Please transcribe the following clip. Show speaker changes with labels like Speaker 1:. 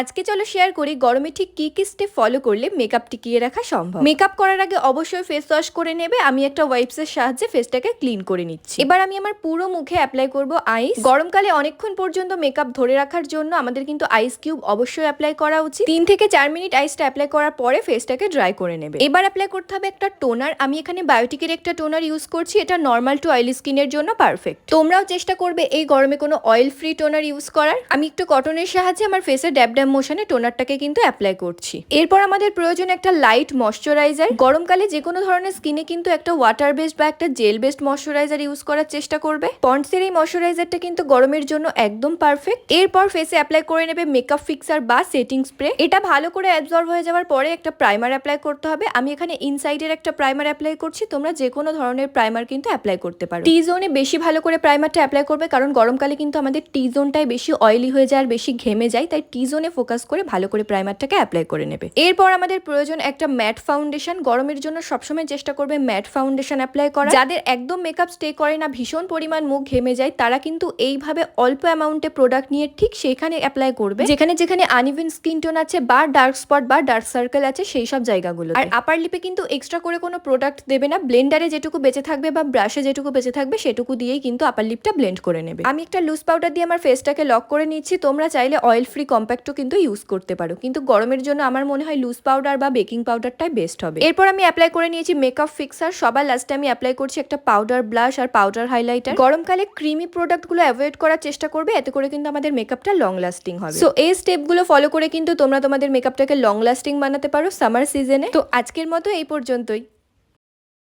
Speaker 1: আজকে চলো শেয়ার করি গরমে ঠিক কি কি স্টেপ ফলো করলে মেকআপ টিকিয়ে রাখা সম্ভব। মেকআপ করার আগে অবশ্যই ফেস ওয়াশ করে নেবে। আমি একটা ওয়াইপস এর সাহায্যে ফেসটাকে ক্লিন করে নিচ্ছি। এবার আমি আমার পুরো মুখে অ্যাপ্লাই করব আইস গরমকালে অনেকক্ষণ পর্যন্ত মেকআপ ধরে রাখার জন্য আমাদের কিন্তু আইস কিউব অবশ্যই অ্যাপ্লাই করা উচিত। তিন থেকে চার মিনিট আইসটা অ্যাপ্লাই করার পরে ফেসটাকে ড্রাই করে নেবে। এবার অ্যাপ্লাই করতে হবে একটা টোনার আমি এখানে বায়োটিকের একটা টোনার ইউজ করছি। এটা নর্মাল টু অয়েলি স্কিনের জন্য পারফেক্ট তোমরাও চেষ্টা করবে এই গরমে কোনো অয়েল ফ্রি টোনার ইউজ করার। আমি একটু কটনের সাহায্যে আমার ফেসে ড্যাব ড্যাব মোশনে টোনারটাকে কিন্তু অ্যাপ্লাই করছি। এরপর আমাদের প্রয়োজন একটা লাইট ময়শ্চারাইজার গরমকালে যে কোনো ধরনের স্কিনে কিন্তু একটা ওয়াটার বেসড বা একটা জেল বেসড ময়শ্চারাইজার ইউজ করার চেষ্টা করবে। পন্ডসের এই ময়শ্চারাইজারটা কিন্তু গরমের জন্য একদম পারফেক্ট এরপর ফেসে অ্যাপ্লাই করে নেবে মেকআপ ফিক্সার বা সেটিং স্প্রে এটা ভালো করে অ্যাবজর্ব হয়ে যাওয়ার পরে একটা প্রাইমার অ্যাপ্লাই করতে হবে। আমি এখানে ইনসাইডের একটা প্রাইমার অ্যাপ্লাই করছি। তোমরা যে কোনো ধরনের প্রাইমার কিন্তু অ্যাপ্লাই করতে পারো। টি জোনে বেশি ভালো করে প্রাইমারটা অ্যাপ্লাই করবে কারণ গরমকালে কিন্তু আমাদের টি জোনটাই বেশি অয়েলি হয়ে যায় আর বেশি ঘেমে যায়। তাই টি জোনে ফোকাস করে ভালো করে প্রাইমারটাকে অ্যাপ্লাই করে নেবে। এরপর আমাদের প্রয়োজন একটা ম্যাট ফাউন্ডেশন গরমের জন্য সবসময় চেষ্টা করবে ম্যাট ফাউন্ডেশন অ্যাপ্লাই করা যাদের একদম মেকআপ স্টে করে না, ভীষণ পরিমাণ মুখ ঘেমে যায়, তারা কিন্তু এইভাবে অল্প অ্যামাউন্টে প্রোডাক্ট নিয়ে ঠিক সেখানে অ্যাপ্লাই করবে। যেখানে যেখানে আনইভেন স্কিন টোন আছে বা ডার্ক স্পট বা ডার্ক সার্কেল আছে, সেই সব জায়গাগুলো আর আপার লিপে কিন্তু এক্সট্রা করে কোনো প্রোডাক্ট দেবে না। ব্লেন্ডারে যেটুকু বেঁচে থাকবে বা ব্রাশে যেটুকু বেঁচে থাকবে, সেটুকু দিয়েই কিন্তু আপার লিপটা ব্লেন্ড করে নেবে। আমি একটা লুজ পাউডার দিয়ে আমার ফেসটাকে লক করে নিচ্ছি। তোমরা চাইলে অয়েল ফ্রি কম্প্যাক্টও কিন্তু ইউজ করতে পারো। কিন্তু গরমের জন্য আমার মনে হয় লুজ পাউডার বা বেকিং পাউডারটাই বেস্ট হবে। এরপর আমি অ্যাপ্লাই করে নিয়েছি মেকআপ ফিক্সার সবার লাস্টে আমি অ্যাপ্লাই করছি একটা পাউডার ব্লাশ আর পাউডার হাইলাইটার গরমকালে ক্রিমি প্রোডাক্টগুলো অ্যাভয়েড করার চেষ্টা করবে, এতে করে কিন্তু আমাদের মেকআপটা লং লাস্টিং হবে। সো এই স্টেপগুলো ফলো করে কিন্তু তোমরা তোমাদের মেকআপটাকে লং লাস্টিং বানাতে পারো সামার সিজনে তো আজকের মতো এই পর্যন্তই।